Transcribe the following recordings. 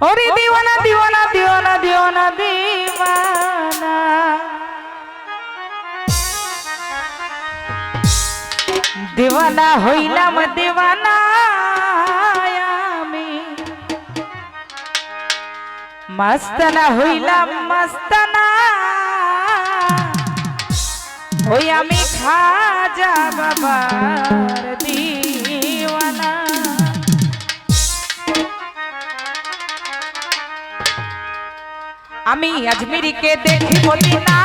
ওরে দিওয়ানা দিওয়ানা দিওয়ানা দিওয়ানা দিওয়ানা। দিওয়ানা হইলাম, দিওয়ানা আমি। মস্তানা হইলাম, মস্তানা। ওই আমি খাজা বাবার দিওয়ানা আমি আজমিরিকে দেখি মদিনা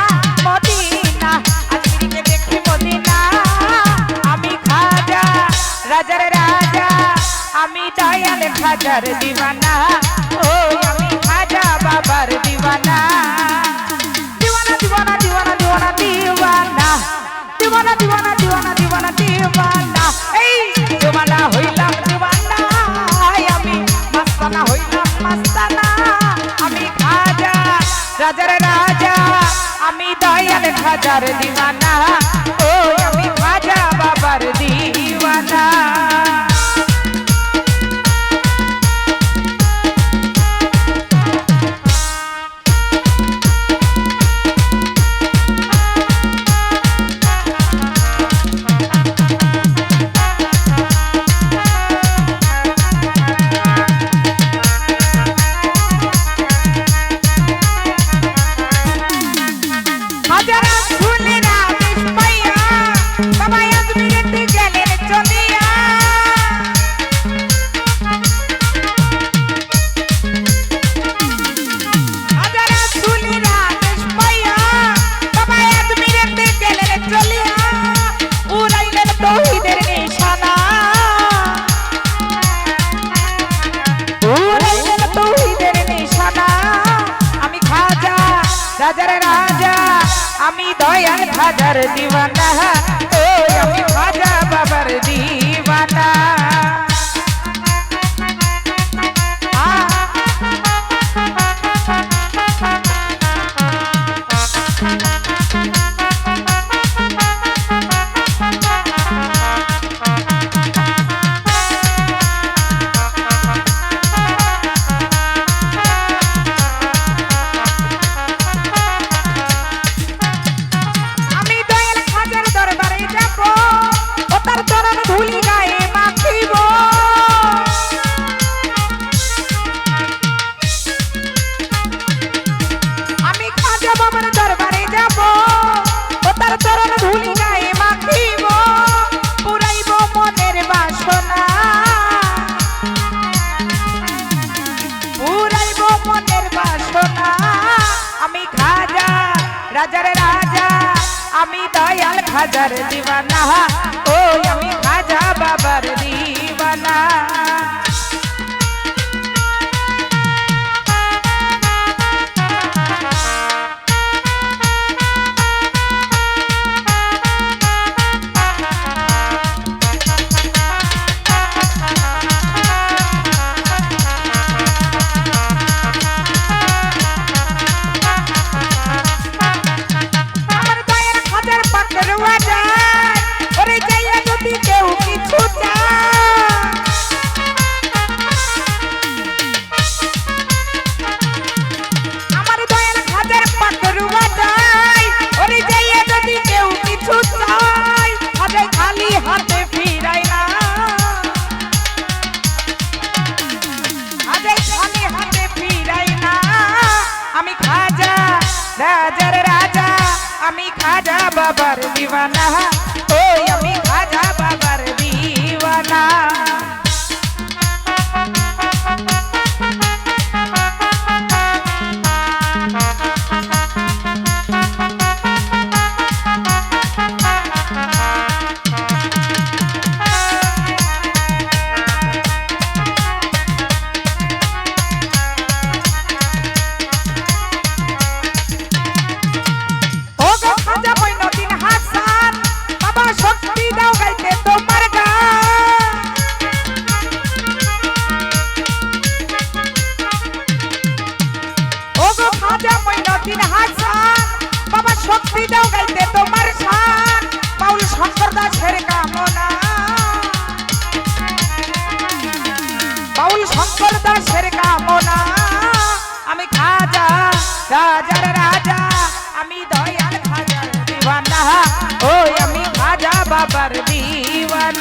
মদিনা। আজমিরিকে দেখি মদিনা। আমি খাজা, রাজার রাজা। আমি দয়াল খাজার দিওয়ানা। ও, আমি খাজা বাবার দিওয়ানা। দিওয়ানা দিওয়ানা দিওয়ানা দিওয়ানা দিওয়ানা। দিওয়ানা দিওয়ানা দিওয়ানা দিওয়ানা দিওয়ানা। এই, দিওয়ানা হইলাম, দিওয়ানা রাজার রাজা আমি দয়াল খাজার দিওয়ানা ও আমি খাজা বাবার দিওয়ানা দয়াল খাজার দিওয়ানা। ও আমি খাজা খাজার দিবানা। ও আমি খাজা বাবার দিওয়ানা be run শক্তি দাও গাইতে তোমার শান পাউল শঙ্কর দাসের কামনা। বাউল শঙ্কর দাসের কামনা। আমি খাজা, রাজার রাজা, আমি দয়াল খাজা দিওয়ানা। ওই আমি খাজা বাবার দিওয়ানা।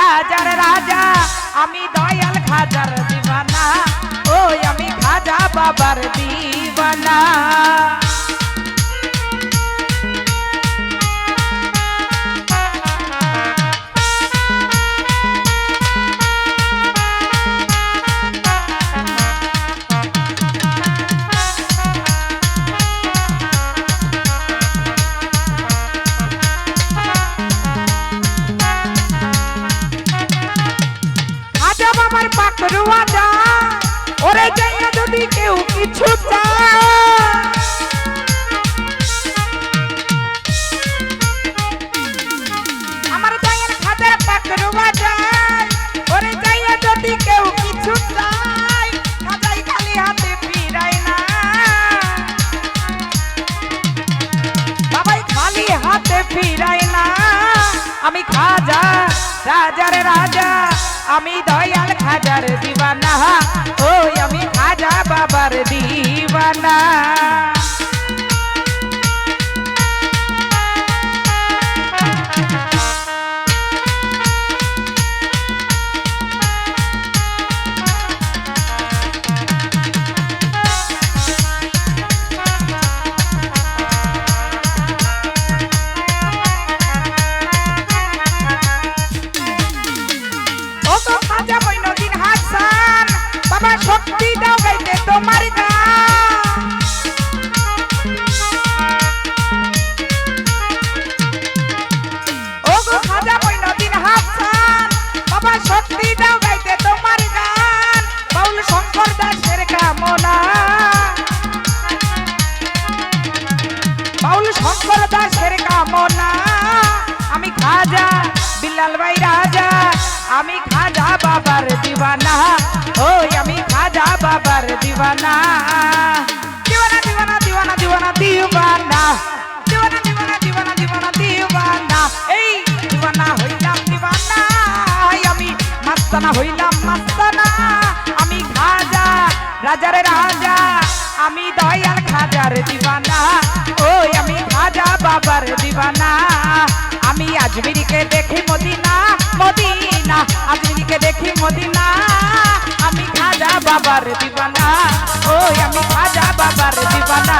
রাজার রাজা আমি দয়াল খাজার দিবানা। ওই আমি খাজা বাবার দিবানা। আমি খাজা রাজার রাজা আমি দয়াল খাজার দিবানা। ওই আমি খাজা বাবার দিবানা। বিল্লাল ভাই রাজা, আমি খাজা বাবার দিবানা। ওই আমি খাজা বাবার দিবানা। দিওয়ানা দিওয়ানা দিওয়ানা দিওয়ানা দিওয়ানা দিওয়ানা দিওয়ানা দিওয়ানা দিওয়ানা দিওয়ানা এই দিওয়ানা হইলাম দিওয়ানা আমি মাস্তানা হইলাম মাস্তানা। আমি খাজা, রাজার রাজা। আমি দয়াল খাজার দিবানা ও আমি খাজা বাবার দিবানা। আমি আজমিরিকে দেখি মদিনা মদিনা, আজমিরিকে দেখি মদিনা। আমি খাজা বাবার দিবানা ও আমি খাজা বাবার দিবানা।